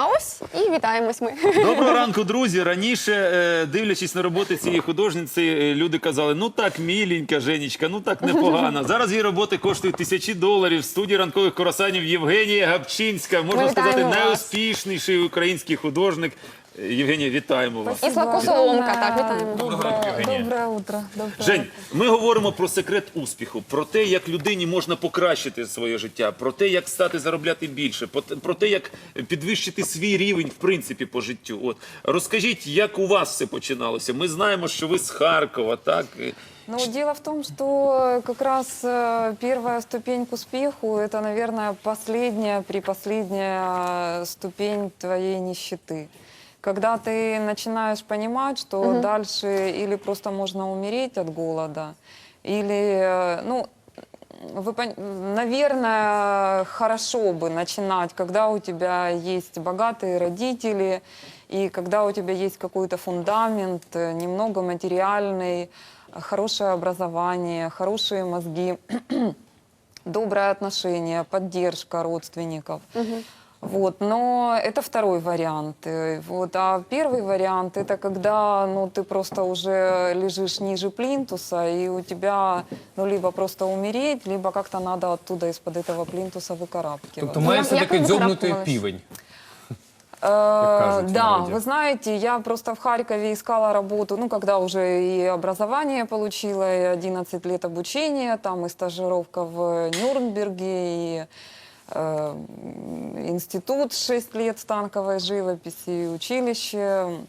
А ось і вітаємось ми. Доброго ранку, друзі. Раніше, е, дивлячись на роботи цієї художниці, е, люди казали: ну так, міленька, Женечка, ну так непогано. Зараз її роботи коштують тисячі доларів. В студії ранкових коросанів Євгенія Габчинська. Можна сказати, найуспішніший український художник. Е, Євгенія, вітаємо вас. І Славко Соломка, так, вітаємо. Доброе, доброе утро. Доброе Жень, ми говоримо про секрет успіху, про те, як людині можна покращити своє життя, про те, як стати заробляти більше, про те- про те, як підвищити свій рівень в принципі по життю. От розкажіть, як у вас все починалося? Ми знаємо, що ви з Харкова, так Ну, дело в том, что как раз э, первая ступень к успеху – это, наверное, последняя, припоследняя ступень твоей нищеты. Когда ты начинаешь понимать, что дальше или просто можно умереть от голода, или, э, ну, вы, наверное, хорошо бы начинать, когда у тебя есть богатые родители, и когда у тебя есть какой-то фундамент, э, немного материальный, хорошее образование, хорошие мозги, доброе отношение, поддержка родственников. Вот, но это второй вариант. Э, Вот, а первый вариант это когда ну, ты просто уже лежишь ниже плинтуса, и у тебя ну, либо просто умереть, либо как-то надо оттуда из-под этого плинтуса выкарабкиваться. Тобто має як все-таки ви дзьобнутий потрапились? півень. Э, Да, вы знаете, я просто в Харькове искала работу, ну, когда уже и образование получила, и 11 лет обучения, там и стажировка в Нюрнберге, и э, институт 6 лет станковой живописи, училище.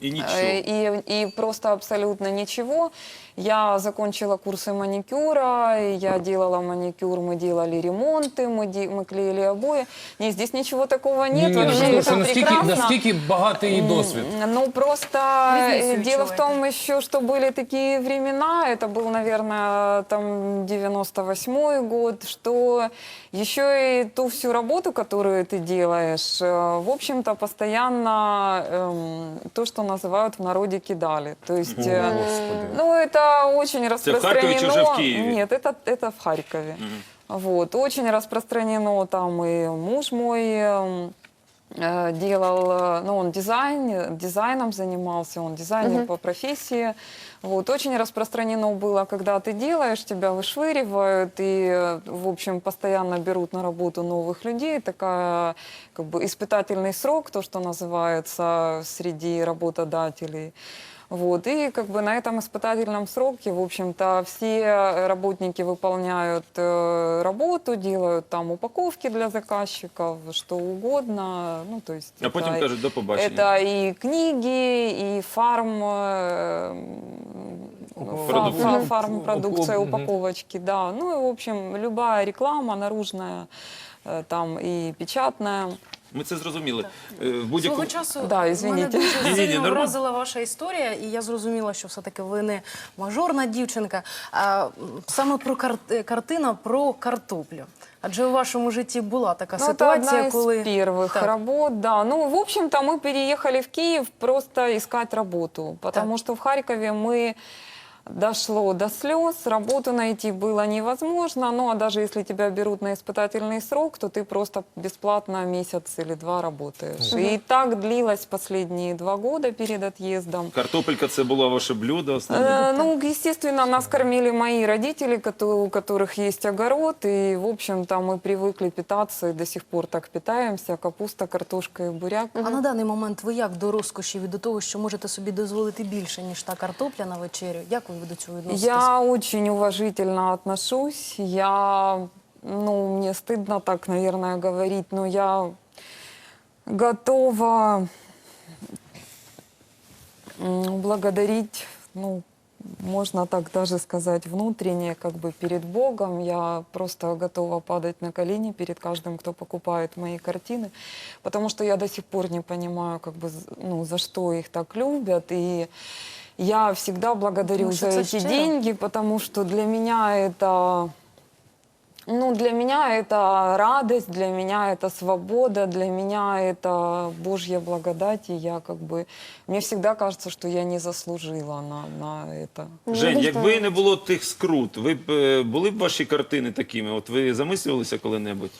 И. Э, И, и просто абсолютно ничего. Я закончила курсы маникюра, и я делала маникюр, мы делали ремонты, мы, де- мы клеили обои. Нет, здесь ничего такого нет, Ні, вообще ну, это що наскільки, прекрасно. наскільки багатий її досвід. М, Ну, просто э, Бизнес дело в человека. том еще, что были такие времена, это был, наверное, там 98 год, что еще и ту всю работу, которую ты делаешь, э, в общем-то, постоянно эм, то, что называют в народе кидали. То есть, э, Господи. ну, это очень в распространено. Харькове чи вже в Киеве? Нет, это, это в Харькове. Вот, очень распространено там и муж мой эм, э, делал, э, ну, он дизайн, дизайном занимался, он дизайнер по профессии. Вот, очень распространено было, когда ты делаешь, тебя вышвыривают и, э, в общем, постоянно берут на работу новых людей. Такая, как бы, испытательный срок, то, что называется среди работодателей. Вот, и как бы на этом испытательном сроке, в общем-то, все работники выполняют э, работу, делают там упаковки для заказчиков, что угодно. Ну, то есть А потім это- кажуть, до побачення. это и книги, и фарм, э, фа- Продукция. фа- фарм-продукция, Упак- мгм. упаковочки, да. Ну и, в общем, любая реклама наружная, э, там и печатная. Ми це зрозуміли. Е, В Свого будь-якому часу Да, мене извините. дуже Ні-ні-ні, сильно нормально. вразила ваша історія, і я зрозуміла, що все-таки ви не мажорна дівчинка, а м, саме про кар... е, картина про картоплю. Адже у вашому житті була така Ну, это ситуація, одна из коли первых Так. работ, да. Ну, в общем-то, мы переехали в Киев просто искать работу, потому Так. что в Харькове мы дошло до слез, работу найти было невозможно, ну, а даже если тебя берут на испытательный срок, то ты просто бесплатно месяц или два работаешь. И так длилось последние два года перед отъездом. картопелька це було ваше блюдо. основне. Э, Ну, естественно, нас кормили мои родители, кото- у которых есть огород, и, в общем-то, мы привыкли питаться и до сих пор так питаемся. Капуста, картошка и буряк. А на даний момент ви як до розкошів і до того, що можете собі дозволити більше, ніж та картопля на вечерю? Як ви до цього відноситесь? Я очень уважительно отношусь. Я, ну, мне стыдно так, наверное, говорить, но я готова благодарить, ну, можно так даже сказать, внутренне, как бы перед Богом. Я просто готова падать на колени перед каждым, кто покупает мои картины, потому что я до сих пор не понимаю, как бы, ну, за что их так любят. И я всегда благодарю Потому за что это эти щиро. деньги, потому что для меня это ну, для меня это радость, для меня это свобода, для меня это Божья благодать, и я как бы... Мне всегда кажется, что я не заслужила на, на это. Жень, якби не було тих скрут, ви б е, були б ваші картини такими? От ви замислювалися коли-небудь?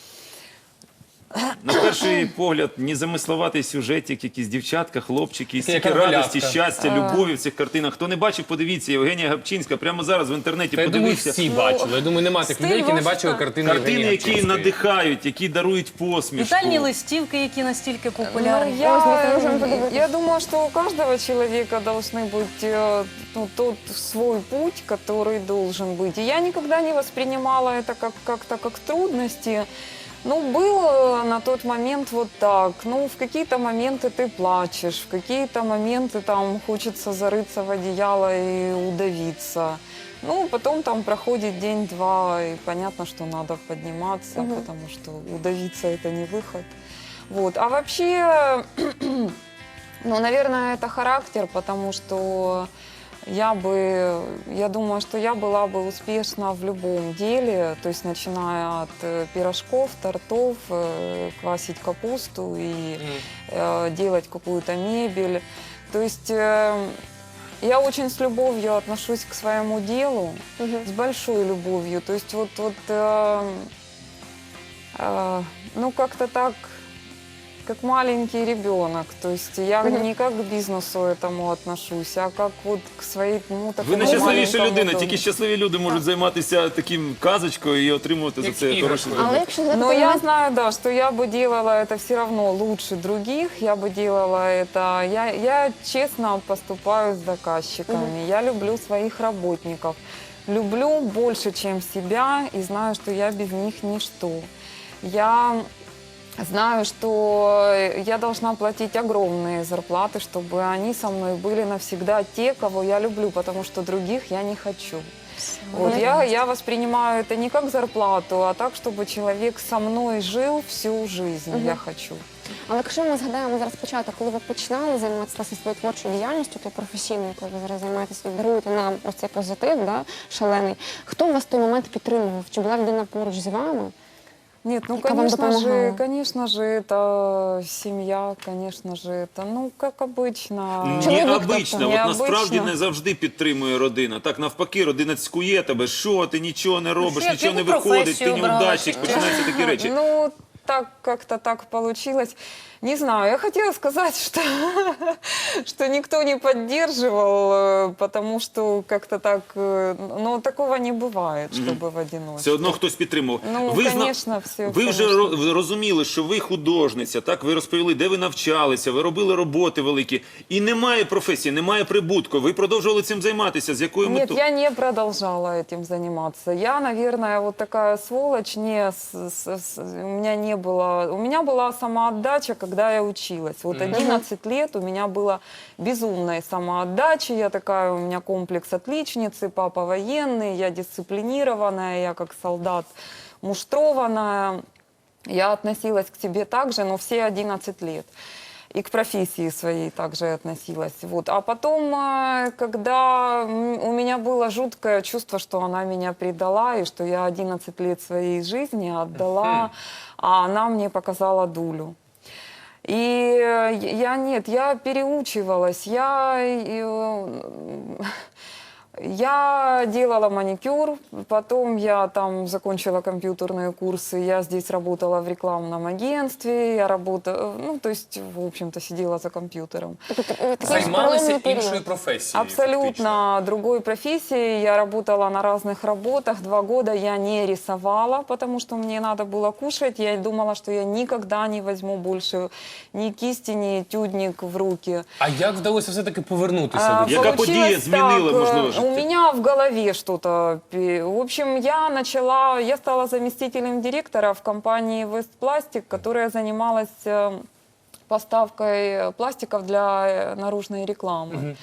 На перший погляд, незамисловатий сюжетик, якісь дівчатка, хлопчики, стільки як радості, малятка. щастя, любові в цих картинах. Хто не бачив, подивіться, Євгенія Гапчинська прямо зараз в інтернеті Та я думаю, подивився. всі бачили. Я думаю, нема тих стиль людей, які не ваш, бачили так. картини Картини, Євгенії які Гапчинської. надихають, які дарують посмішку. Вітальні листівки, які настільки Ну, популярні. Ось, я, мы можем подивитися. я думаю, что у каждого человека должны быть э, ну, тот свой путь, который должен быть. И я никогда не воспринимала это как, как-то как трудности. Ну, был э, на тот момент вот так. Ну, в какие-то моменты ты плачешь, в какие-то моменты там хочется зарыться в одеяло и удавиться. Ну, потом там проходит день-два, и понятно, что надо подниматься, потому что удавиться это не выход. Вот. А вообще, ну, наверное, это характер, потому что я бы, я думаю, что я была бы успешна в любом деле, то есть начиная от э, пирожков, тортов, э, квасить капусту и э, делать какую-то мебель. То есть э, я очень с любовью отношусь к своему делу, с большой любовью. То есть вот, вот э, э, ну как-то так, как маленький ребенок. То есть я не как к бизнесу этому отношусь, а как вот к своему Ви такому найщасливіша маленькому людина, дому. тільки щасливі люди можуть займатися таким казочкою і отримувати за Як це хороші іграшкою. Але заробітки. якщо взяти Но я момент- знаю, да, что я бы делала это все равно лучше других, я бы делала это... Я, я честно поступаю с заказчиками, я люблю своих работников, люблю больше, чем себя, и знаю, что я без них ничто. Я знаю, что я должна платить огромные зарплаты, чтобы они со мной были навсегда те, кого я люблю, потому что других я не хочу. Вот я, я воспринимаю это не как зарплату, а так, чтобы человек со мной жил всю жизнь. Я хочу. Але якщо ми згадаємо зараз початок, коли ви починали займатися власне своєю творчою діяльністю, то професійною, коли ви зараз займаєтеся, даруєте нам ось цей позитив, да, шалений. Хто вас в той момент підтримував? Чи була людина поруч з вами? Нет, ну Яка вам конечно же, допомагала? конечно же, это семья, конечно же, это, ну, как обычно. Чоловік Необично, тобто. от насправді Необично. не завжди підтримує родина. Так навпаки, родина цькує тебе. Що ти нічого не робиш, Що, нічого не яку виходить, ти професію обрала, неудачник, чи- починаються такі речі. Ну, так как-то так получилось. Не знаю, я хотела сказать, что, что никто не поддерживал, э, потому что как-то так, э, но такого не бывает, чтобы в одиночку. Все одно хтось підтримував. Ну, ви, зна- конечно, все, ви вже конечно. ро- розуміли, що ви художниця, так ви розповіли, де ви навчалися, ви робили роботи великі, і немає професії, немає прибутку. Ви продовжували цим займатися. З якою Нет, метою? я не продолжала этим заниматься. Я, наверное, вот такая сволочь. Не, с- с- с- у меня не было. У меня была самоотдача, когда я училась. Вот 11 лет у меня была безумная самоотдача. Я такая, у меня комплекс отличницы, папа военный, я дисциплинированная, я как солдат муштрованная. Я относилась к себе так же, но все 11 лет. И к профессии своей также относилась. Вот. А потом, э, когда у меня было жуткое чувство, что она меня предала, и что я 11 лет своей жизни отдала, а она мне показала дулю. И э, я нет, я переучивалась, я, э, я делала маникюр, потом я там закончила компьютерные курсы, я здесь работала в рекламном агентстве, я работала, ну, то есть, в общем-то, сидела за компьютером. Тобто, е, такий Займалися паралельний період. іншою професією. Абсолютно другой профессией. Я работала на разных работах. Два года я не рисовала, потому что мне надо было кушать. Я думала, что я никогда не возьму больше ни кисти, ни этюдник в руки. А як вдалося все-таки повернутися А, до Яка получилось подія змінила, так, можливо, э, життя? У меня в голове что-то. пе- В общем, я начала, я стала заместителем директора в компании Вестпластик, которая занималась э, поставкой пластиков для э, наружной рекламы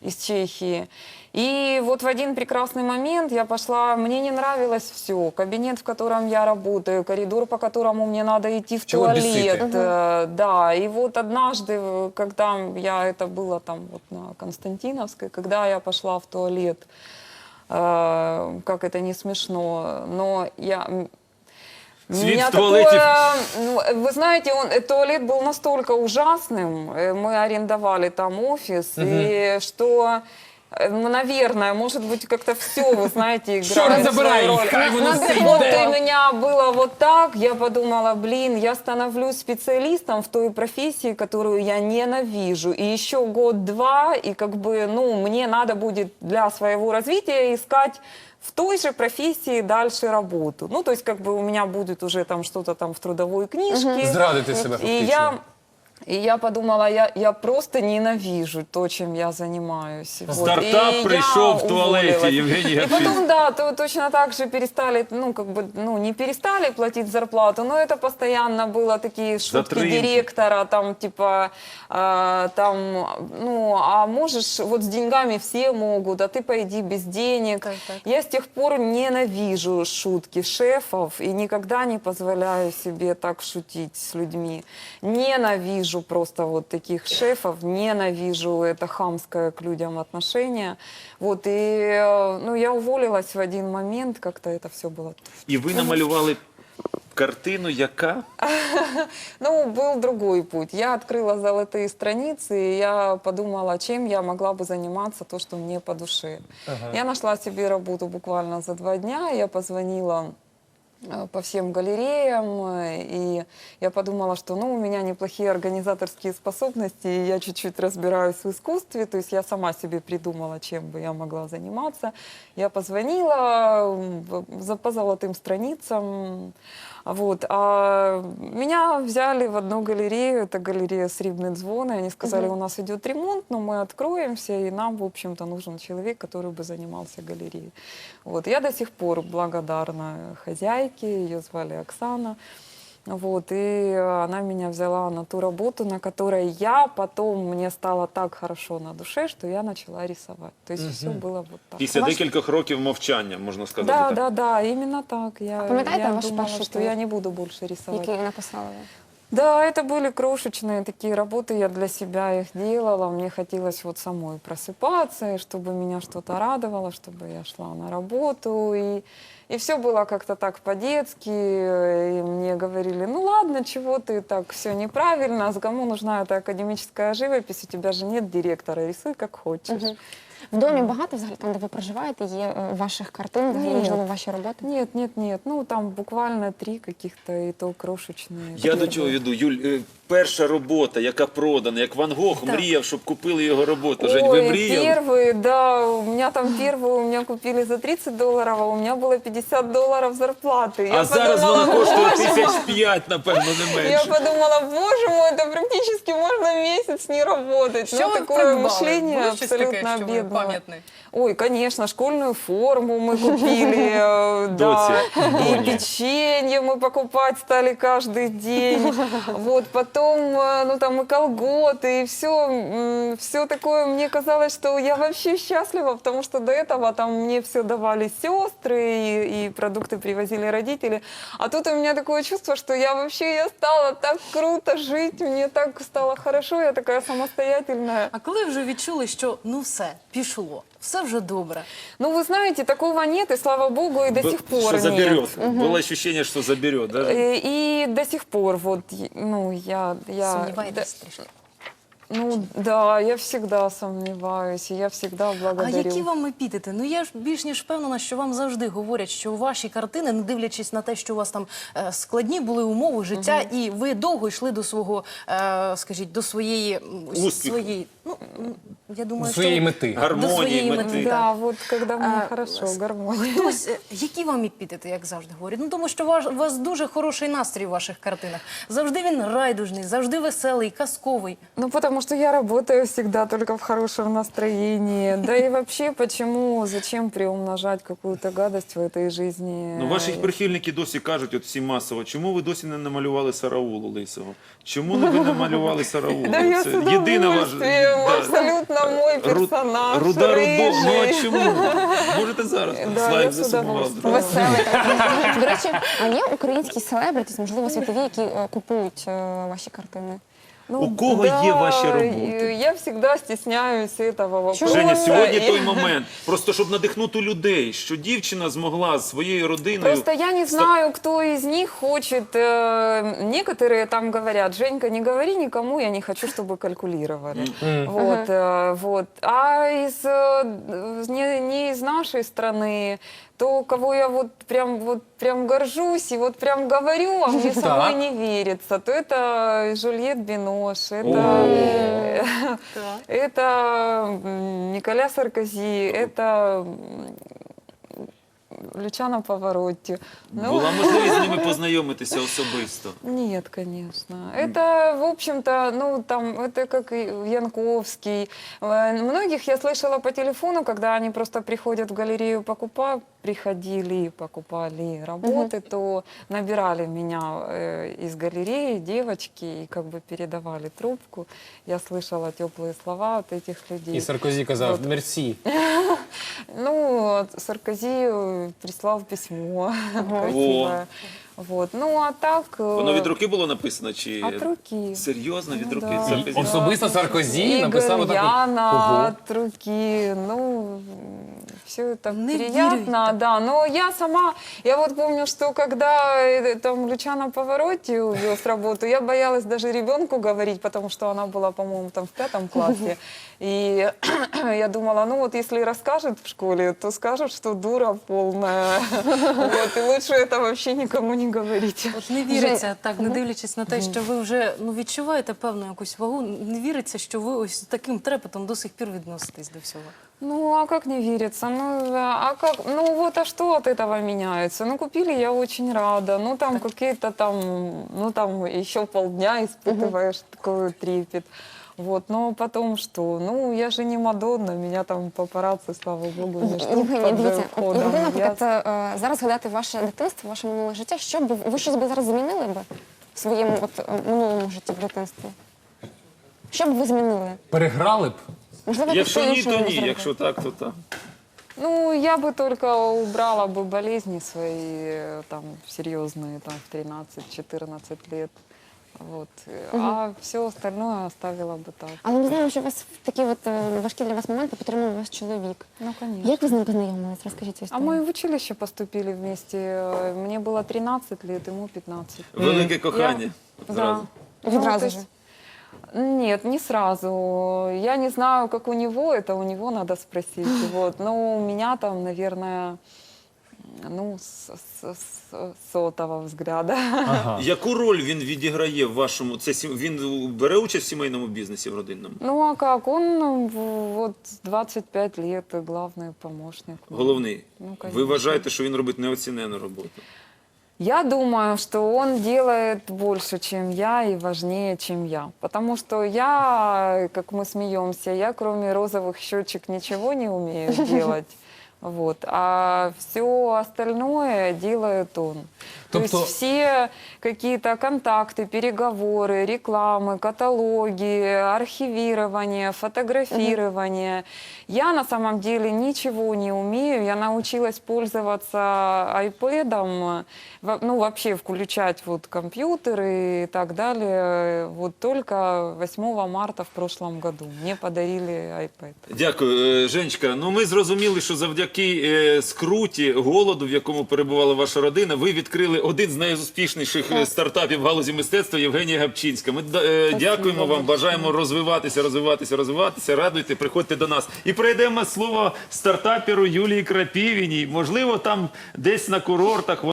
из Чехии. И вот в один прекрасный момент я пошла, мне не нравилось все. Кабинет, в котором я работаю, коридор, по которому мне надо идти в Чего туалет. бесите? э, Да, и вот однажды, э, когда я, это было там вот на Константиновской, когда я пошла в туалет, э, как это не смешно, но я... Свет в туалете. такое, ну, вы знаете, он, э, туалет был настолько ужасным, э, мы арендовали там офис, и что Э, ну, Наверное, может быть, как-то все, вы знаете, играет свою роль. Вот у меня было вот так, я подумала, блин, я становлюсь специалистом в той профессии, которую я ненавижу. И еще год-два, и как бы, ну, мне надо будет для своего развития искать в той же профессии дальше работу. Ну, то есть, как бы у меня будет уже там что-то там в трудовой книжке. Зрадити себе И фактично. И я подумала, я, я просто ненавижу то, чем я занимаюсь. Вот. Стартап И пришел в туалете. Евгений И потом, да, то, точно так же перестали, ну, как бы, ну, не перестали платить зарплату, но это постоянно было такие шутки директора, там, типа, э, там, ну, а можешь, вот с деньгами все могут, а ты пойди без денег. Так, так. Я с тех пор ненавижу шутки шефов и никогда не позволяю себе так шутить с людьми. Ненавижу просто вот таких шефов, ненавижу это хамское к людям отношение. Вот, и, э, ну, я уволилась в один момент, как-то это все было. І ви намалювали картину, яка Ну, был другой путь. Я открыла золотые страницы, и я подумала, чем я могла бы заниматься, то, что мне по душе. Я нашла себе работу буквально за два дня, я позвонила э, по всем галереям, э, и я подумала, что ну, у меня неплохие организаторские способности, и я чуть-чуть разбираюсь в искусстве, то есть я сама себе придумала, чем бы я могла заниматься. Я позвонила м, в- за- по золотым страницам, вот. А меня взяли в одну галерею, это галерея Срібний Дзвон, и они сказали, у нас идет ремонт, но мы откроемся, и нам, в общем-то, нужен человек, который бы занимался галереей. Вот. Я до сих пор благодарна хозяйке, ее звали Оксана. Вот, и она меня взяла на ту работу, на которой я потом, мне стало так хорошо на душе, что я начала рисовать. То есть все было вот так. після Ваш- декількох років мовчання, можна сказати. Да, так? да, да, именно так. Я, пам'ятаєте я ваш думала, перший что твір? я не буду больше рисовать. який написали ви? Да, это были крошечные такие работы, я для себя их делала. Мне хотелось вот самой просыпаться, и чтобы меня что-то радовало, чтобы я шла на работу. И, и все было как-то так по-детски. И мне говорили, ну ладно, чего ты так, все неправильно, а кому нужна эта академическая живопись, у тебя же нет директора, рисуй как хочешь. В домі багато взагалі там, де ви проживаєте, є е, ваших картин, взагалі, Ні. можливо, ваші роботи. Нет, нет, нет, ну там буквально три каких-то, и то крошечные. Я до чого веду, Юль, е, перша робота, яка продана, як Ван Гог мріяв, щоб купили його роботу. Жень, ви Ой, мріяли? первый, да, у меня там первую у меня купили за 30 долларов, а у меня было 50 долларов зарплаты. А зараз вона коштує тисяч п'ять, напевно, не я менше. подумала, боже мой, это практически можно месяц не работать. Що ну, ви такое придбали? мышление Було щось абсолютно таке, Пам'ятне? Ой, конечно, школьную форму мы купили, э, да, и печенье мы покупать стали каждый день. Вот потом, э, ну там и колготы, и все, все такое. Мне казалось, что я вообще счастлива, потому что до этого там мне все давали сестры и, и продукты привозили родители. А тут у меня такое чувство, что я вообще я стала так круто жить, мне так стало хорошо, я такая самостоятельная. А коли вже відчули, що ну все, пішло, все вже добре. Ну, вы знаете, такого нет, и слава богу, и до Б- сих пор Що нет. заберет. Було ощущение, що заберет. Да? Э, И до сих пор, вот, ну, я... я Сумніваєтесь трішки. да, ну, да, я всегда сомневаюсь, и я всегда А які вам епітети? Ну я ж більш ніж впевнена, що вам завжди говорять, що ваші картини, не дивлячись на те, що у вас там е, складні були умови життя, і ви довго йшли до свого, е, скажіть, до своєї м, Успіху. своєї, ну я думаю, своєї що мети. до Гармонії, своєї мети. мети. Да, вот когда мне А, хорошо, гармония. Хтось, е, які вам епітети, як завжди говорять? Ну тому що ваш, у вас дуже хороший настрій в ваших картинах. Завжди він райдужний, завжди веселий, казковий. Ну, потому что я работаю всегда только в хорошем настроении. Да и вообще, почему, зачем приумножать какую-то гадость в этой жизни? Ну, ваші прихильники досі кажуть, от всі масово, чому ви досі не намалювали Сараулу Лисого? Чому не ви намалювали Сараулу? Да я Це єдина ваша... Да. абсолютно мой персонаж. Руда Рудо. Ну а чому? Можете зараз. Слайд з засумував. Веселий. До речі, а є українські селебритіс, можливо, світові, які е, купують е, ваші картини? У кого є ваші роботи? и Я всегда стесняюсь этого вопроса. Женя, сьогодні И- той момент. Просто щоб надихнути людей, що дівчина змогла з своєю родиною. Просто я не знаю, кто из них хочет. э, Некоторые там говорят, Женька, не говори никому, я не хочу, чтобы калькулировали. Вот, э, вот. А из э, не, не из нашей страны, то кого я вот прям вот прям горжусь и вот прям говорю, а мне самой не верится, то это Жюльет Бинош, это, это м, Николя Саркози, это м, Лючано Поворотти. Ну, Була можливість з ними познайомитися особисто. Нет, конечно. Это, в общем-то, ну, там, это как и Янковский. Э, Многих я слышала по телефону, когда они просто приходят в галерею покупать, приходили, покупали работы, то набирали меня э, из галереи девочки и как бы передавали трубку. Я слышала теплые слова от этих людей. І Саркозі казав мерсі. Ну, вот Саркози э, прислал письмо красивое. Вот. Ну, а так... э, Воно від руки було написано чи От руки. серйозно від Ну, руки? да. Саркозі? Да. Особисто Саркозі Игорь, написав отаку. Яна Ого. от руки, ну, все это Не приятно, верю. да. Но я сама, я вот помню, что когда э, там Лючана Повороте увез работу, я боялась даже ребенку говорить, потому что она была, по-моему, там в пятом классе. И я думала, ну вот если расскажет в школе, то скажут, что дура полная. Вот, и лучше это вообще никому не говорить. От не віриться так, не дивлячись на те, що ви вже ну відчуваєте певну якусь вагу. Не віриться, що ви ось з таким трепетом до сих пір відноситесь до всього. Ну, а как не верится? Ну, а как, ну вот, а что от этого меняется? Ну, купили, я очень рада. Ну, там какие-то там, ну, там еще полдня испытываешь такой трепет. Вот, но потом что? Ну, я же не Мадонна, меня там папарацци, слава богу, не ждут Євгенія, под дивіться, от входом. якби, Я- наприклад, е, зараз згадати ваше дитинство, ваше минуле життя, що б ви- ви щось би зараз змінили би в своєму от, е, минулому житті в дитинстві? Що б ви змінили? Переграли б. Можливо, Якщо якось ні, то по-іншому ні. зробили? Якщо так, то так. Ну, я бы только убрала бы болезни свои, э, там, серьезные, там, в 13-14 лет. Вот. А все остальное оставила бы так. Але ми знаємо, що у вас в такі от е, важкі для вас моменти підтримував ваш чоловік. Ну, конечно. Як ви з ним познайомились? Розкажіть цю А історію. мы в училище поступили вместе. Э, Мне было 13 лет, ему 15. Велике кохання. Да. Зразу. Ну, Відразу то же. есть- Нет, не сразу. Я не знаю, как у него, это у него надо спросить. Вот. Но у меня там, наверное, ну, с, с- с- сотого взгляда. Ага. Яку роль він відіграє в вашому? Це сім- він бере участь в сімейному бізнесі в родинному? Ну а как? Он ну, в- вот 25 лет главный помощник. Головний. Ну, Ви конечно. вважаєте, що він робить неоцінену роботу? Я думаю, что он делает больше, чем я, и важнее, чем я. Потому что я, как мы смеемся, я кроме розовых щечек ничего не умею делать. Вот. А все остальное делает он. То есть Тобто- все какие-то контакты, переговоры, рекламы, каталоги, архивирование, фотографирование. Я на самом деле ничего не умею. Я научилась пользоваться iPad, во- ну вообще включать вот компьютеры и так далее. Вот только 8 марта в прошлом году мне подарили iPad. Дякую, Е, Женечка. Ну ми зрозуміли, що завдяки е, скруті, голоду, в якому перебувала ваша родина, ви відкрили один з найуспішніших е, стартапів в галузі мистецтва Євгенія Гапчинська. Ми е, дякуємо вам, бажаємо розвиватися, розвиватися, розвиватися. Радуйте, приходьте до нас. І перейдемо слово стартаперу Юлії Крапівіній. Можливо, там десь на курортах.